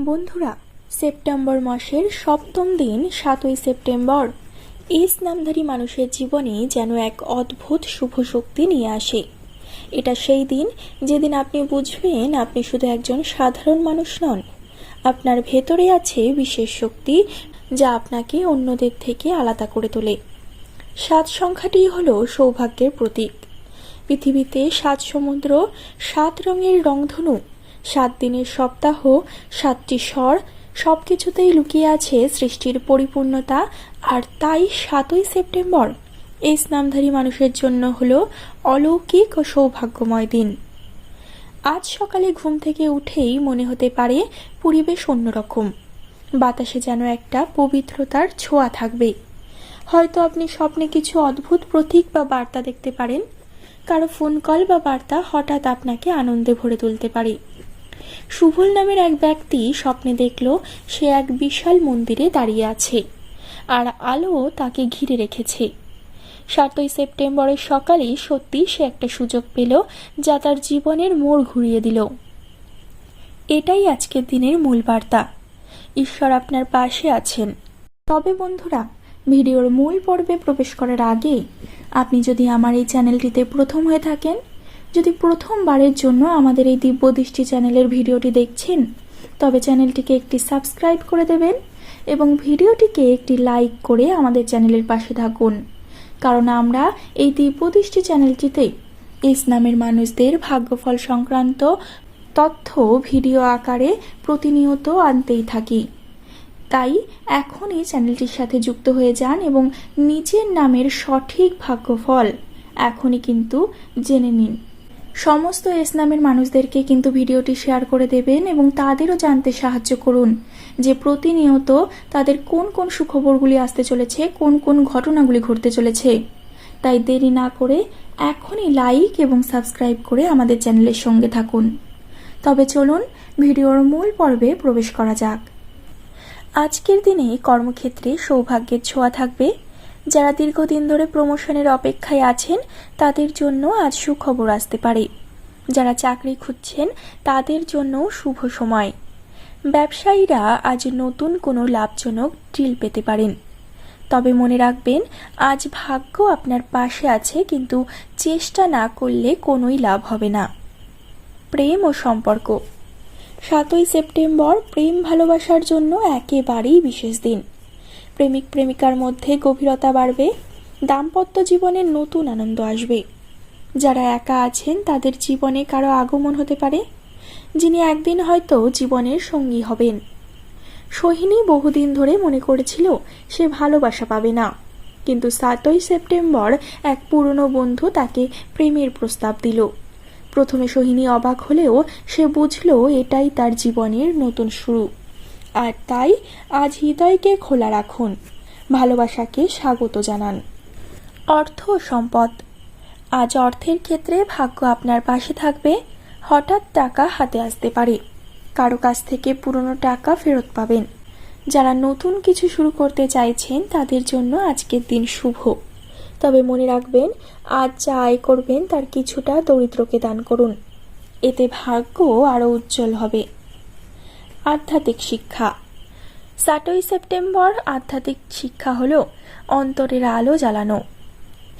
বন্ধুরা, সেপ্টেম্বর মাসের সপ্তম দিন, সাতই সেপ্টেম্বর। এস নামধারী মানুষের জীবনে যেন এক অদ্ভুত শুভ শক্তি নিয়ে আসে। এটা সেই দিন যেদিন আপনি বুঝবেন আপনি শুধু একজন সাধারণ মানুষ নন। আপনার ভেতরে আছে বিশেষ শক্তি যা আপনাকে অন্যদের থেকে আলাদা করে তোলে। সাত সংখ্যাটি হল সৌভাগ্যের প্রতীক। পৃথিবীতে সাত সমুদ্র, সাত রঙের রংধনু। সাত দিনের সপ্তাহ, সাতটি স্বর সব কিছুতেই লুকিয়ে আছে সৃষ্টির পরিপূর্ণতা, আর তাই সাতই সেপ্টেম্বর। এই স্নামধারী মানুষের জন্য হলো অলৌকিক ও সৌভাগ্যময় দিন। আজ সকালে ঘুম থেকে উঠেই মনে হতে পারে পরিবেশ অন্যরকম। বাতাসে যেন একটা পবিত্রতার ছোঁয়া থাকবে। হয়তো আপনি স্বপ্নে কিছু অদ্ভুত প্রতীক বা বার্তা দেখতে পারেন। কারও ফোন কল বা বার্তা হঠাৎ আপনাকে আনন্দে ভরে তুলতে পারে। সুভল নামের এক ব্যক্তি স্বপ্নে দেখল সে এক বিশাল মন্দিরে দাঁড়িয়ে আছে, আর আলো তাকে ঘিরে রেখেছে। সাতই সেপ্টেম্বরের সকালে সত্যি সে একটা সুযোগ পেল যা তার জীবনের মোড় ঘুরিয়ে দিল। এটাই আজকের দিনের মূল বার্তা। ঈশ্বর আপনার পাশে আছেন। তবে বন্ধুরা, ভিডিওর মূল পর্বে প্রবেশ করার আগে আপনি যদি আমার এই চ্যানেলটিতে প্রথম হয়ে থাকেন যদি প্রথমবারের জন্য আমাদের এই দিব্য দৃষ্টি চ্যানেলের ভিডিওটি দেখছেন, তবে চ্যানেলটিকে একটি সাবস্ক্রাইব করে দেবেন এবং ভিডিওটিকে একটি লাইক করে আমাদের চ্যানেলের পাশে থাকুন। কারণ আমরা এই দিব্য দৃষ্টি চ্যানেলটিতে ইসলামের মানুষদের ভাগ্যফল সংক্রান্ত তথ্য ভিডিও আকারে প্রতিনিয়ত আনতেই থাকি। তাই এখনই চ্যানেলটির সাথে যুক্ত হয়ে যান এবং নিজের নামের সঠিক ভাগ্যফল এখনই কিন্তু জেনে নিন। সমস্ত ইসলামের মানুষদেরকে কিন্তু ভিডিওটি শেয়ার করে দেবেন এবং তাদেরও জানতে সাহায্য করুন যে প্রতিনিয়ত তাদের কোন কোন সুখবরগুলি আসতে চলেছে, কোন কোন ঘটনাগুলি ঘটতে চলেছে। তাই দেরি না করে এখনই লাইক এবং সাবস্ক্রাইব করে আমাদের চ্যানেলের সঙ্গে থাকুন। তবে চলুন ভিডিওর মূল পর্বে প্রবেশ করা যাক। আজকের দিনে কর্মক্ষেত্রে সৌভাগ্যের ছোঁয়া থাকবে। যারা দীর্ঘদিন ধরে প্রমোশনের অপেক্ষায় আছেন, তাদের জন্য আজ সুখবর আসতে পারে। যারা চাকরি খুঁজছেন, তাদের জন্য শুভ সময়। ব্যবসায়ীরা আজ নতুন কোনো লাভজনক ডিল পেতে পারেন। তবে মনে রাখবেন, আজ ভাগ্য আপনার পাশে আছে, কিন্তু চেষ্টা না করলে কোনোই লাভ হবে না। প্রেম ও সম্পর্ক। সাতই সেপ্টেম্বর প্রেম ভালোবাসার জন্য একেবারেই বিশেষ দিন। প্রেমিক প্রেমিকার মধ্যে গভীরতা বাড়বে, দাম্পত্য জীবনে নতুন আনন্দ আসবে। যারা একা আছেন, তাদের জীবনে কারও আগমন হতে পারে, যিনি একদিন হয়তো জীবনের সঙ্গী হবেন। সোহিনী বহুদিন ধরে মনে করেছিল সে ভালোবাসা পাবে না, কিন্তু সাতই সেপ্টেম্বর এক পুরনো বন্ধু তাকে প্রেমের প্রস্তাব দিল। প্রথমে সোহিনী অবাক হলেও সে বুঝল এটাই তার জীবনের নতুন শুরু। আর তাই আজ হৃদয়কে খোলা রাখুন, ভালোবাসাকে স্বাগত জানান। অর্থ সম্পদ। আজ অর্থের ক্ষেত্রে ভাগ্য আপনার পাশে থাকবে, হঠাৎ টাকা হাতে আসতে পারে। কারও কাছ থেকে পুরনো টাকা ফেরত পাবেন। যারা নতুন কিছু শুরু করতে চাইছেন, তাদের জন্য আজকের দিন শুভ। তবে মনে রাখবেন, আজ যা আয় করবেন, তার কিছুটা দরিদ্রকে দান করুন। এতে ভাগ্য আরও উজ্জ্বল হবে। আধ্যাত্মিক শিক্ষা। সাতই সেপ্টেম্বর আধ্যাত্মিক শিক্ষা হল অন্তরের আলো জ্বালানো।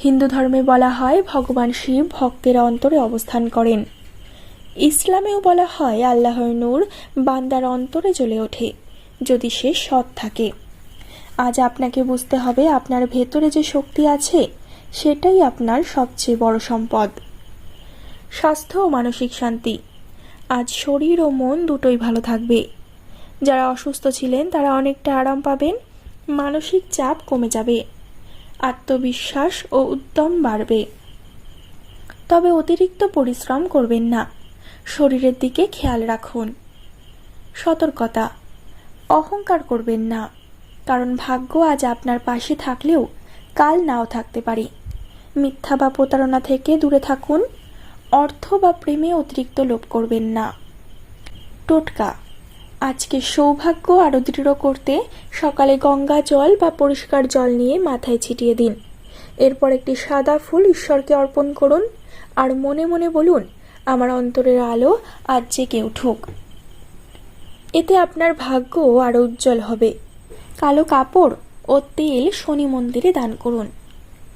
হিন্দু ধর্মে বলা হয় ভগবান শিব ভক্তের অন্তরে অবস্থান করেন। ইসলামেও বলা হয় আল্লাহর নূর বান্দার অন্তরে জ্বলে ওঠে, যদি সে সৎ থাকে। আজ আপনাকে বুঝতে হবে আপনার ভেতরে যে শক্তি আছে, সেটাই আপনার সবচেয়ে বড় সম্পদ। স্বাস্থ্য ও মানসিক শান্তি। আজ শরীর ও মন দুটোই ভালো থাকবে। যারা অসুস্থ ছিলেন, তারা অনেকটা আরাম পাবেন। মানসিক চাপ কমে যাবে। আত্মবিশ্বাস ও উদ্যম বাড়বে। তবে অতিরিক্ত পরিশ্রম করবেন না। শরীরের দিকে খেয়াল রাখুন। সতর্কতা। অহংকার করবেন না। কারণ ভাগ্য আজ আপনার পাশে থাকলেও কাল নাও থাকতে পারে। মিথ্যা বা প্রতারণা থেকে দূরে থাকুন। অর্থ বা প্রেমে অতিরিক্ত লোভ করবেন না। টোটকা। আজকে সৌভাগ্য আরও দৃঢ় করতে সকালে গঙ্গা জল বা পরিষ্কার জল নিয়ে মাথায় ছিটিয়ে দিন। এরপর একটি সাদা ফুল ঈশ্বরকে অর্পণ করুন আর মনে মনে বলুন, আমার অন্তরের আলো আজ জেগে উঠুক। এতে আপনার ভাগ্য আরও উজ্জ্বল হবে। কালো কাপড় ও তেল শনি মন্দিরে দান করুন।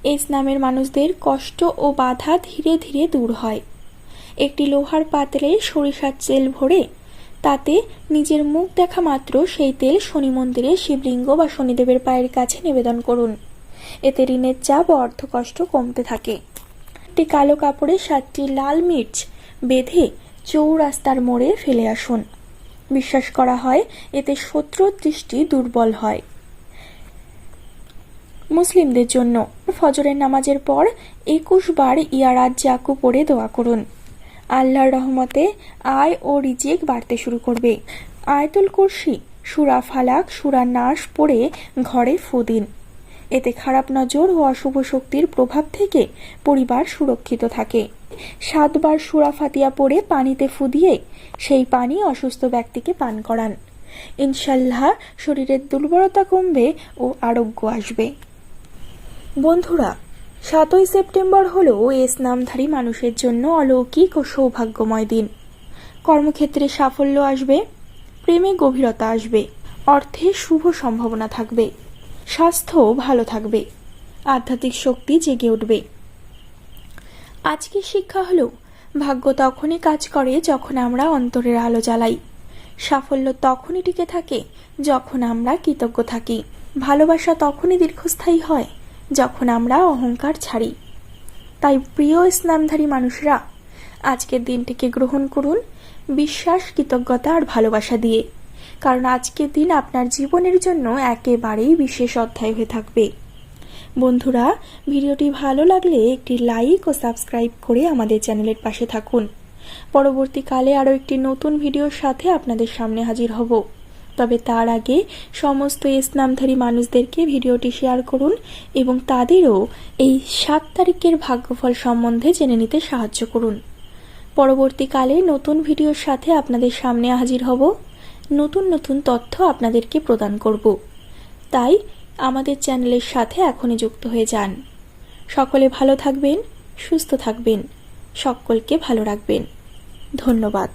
এস নামের মানুষদের কষ্ট ও বাধা ধীরে ধীরে দূর হয়। একটি লোহার পাত্রে সরিষার তেল ভরে তাতে নিজের মুখ দেখা মাত্র সেই তেল শনি মন্দিরে শিবলিঙ্গ বা শনিদেবের পায়ের কাছে নিবেদন করুন। এতে ঋণের চাপ ও অর্থকষ্ট কমতে থাকে। একটি কালো কাপড়ে সাতটি লাল মির্চ বেঁধে চৌরাস্তার মোড়ে ফেলে আসুন। বিশ্বাস করা হয়, এতে শত্রুর দৃষ্টি দুর্বল হয়। মুসলিমদের জন্য ফজরের নামাজের পর একুশ বার ইয়ারাত জাকু পড়ে দোয়া করুন। আল্লাহর রহমতে আয় ও রিজিক বাড়তে শুরু করবে। আয়তুল কুরসি, সুরা ফালাক, সুরা নাশ পড়ে ঘরে ফু দিন। এতে খারাপ নজর ও অশুভ শক্তির প্রভাব থেকে পরিবার সুরক্ষিত থাকে। সাতবার সুরা ফাতিয়া পড়ে পানিতে ফু দিয়ে সেই পানি অসুস্থ ব্যক্তিকে পান করান। ইনশাল্লাহ শরীরের দুর্বলতা কমবে ও আরোগ্য আসবে। বন্ধুরা সাতই সেপ্টেম্বর হলো এস নামধারী মানুষের জন্য অলৌকিক ও সৌভাগ্যময় দিন। কর্মক্ষেত্রে সাফল্য আসবে, প্রেমে গভীরতা আসবে, অর্থে শুভ সম্ভাবনা থাকবে, স্বাস্থ্য ভালো থাকবে, আধ্যাত্মিক শক্তি জেগে উঠবে। আজকের শিক্ষা হলো, ভাগ্য তখনই কাজ করে যখন আমরা অন্তরের আলো জ্বালাই। সাফল্য তখনই টিকে থাকে যখন আমরা কৃতজ্ঞ থাকি। ভালোবাসা তখনই দীর্ঘস্থায়ী হয় যখন আমরা অহংকার ছাড়ি। তাই প্রিয় ইসলামধারী মানুষরা, আজকের দিনটিকে গ্রহণ করুন বিশ্বাস, কৃতজ্ঞতা আর ভালোবাসা দিয়ে। কারণ আজকের দিন আপনার জীবনের জন্য একেবারেই বিশেষ অধ্যায় হয়ে থাকবে। বন্ধুরা, ভিডিওটি ভালো লাগলে একটি লাইক ও সাবস্ক্রাইব করে আমাদের চ্যানেলের পাশে থাকুন। পরবর্তীকালে আরও একটি নতুন ভিডিওর সাথে আপনাদের সামনে হাজির হব। তবে তার আগে সমস্ত ইসলামধারী মানুষদেরকে ভিডিওটি শেয়ার করুন এবং তাদেরও এই সাত তারিখের ভাগ্যফল সম্বন্ধে জেনে নিতে সাহায্য করুন। পরবর্তীকালে নতুন ভিডিওর সাথে আপনাদের সামনে হাজির হব। নতুন নতুন তথ্য আপনাদেরকে প্রদান করব। তাই আমাদের চ্যানেলের সাথে এখনই যুক্ত হয়ে যান। সকলে ভালো থাকবেন, সুস্থ থাকবেন। সকলকে ভালো রাখবেন। ধন্যবাদ।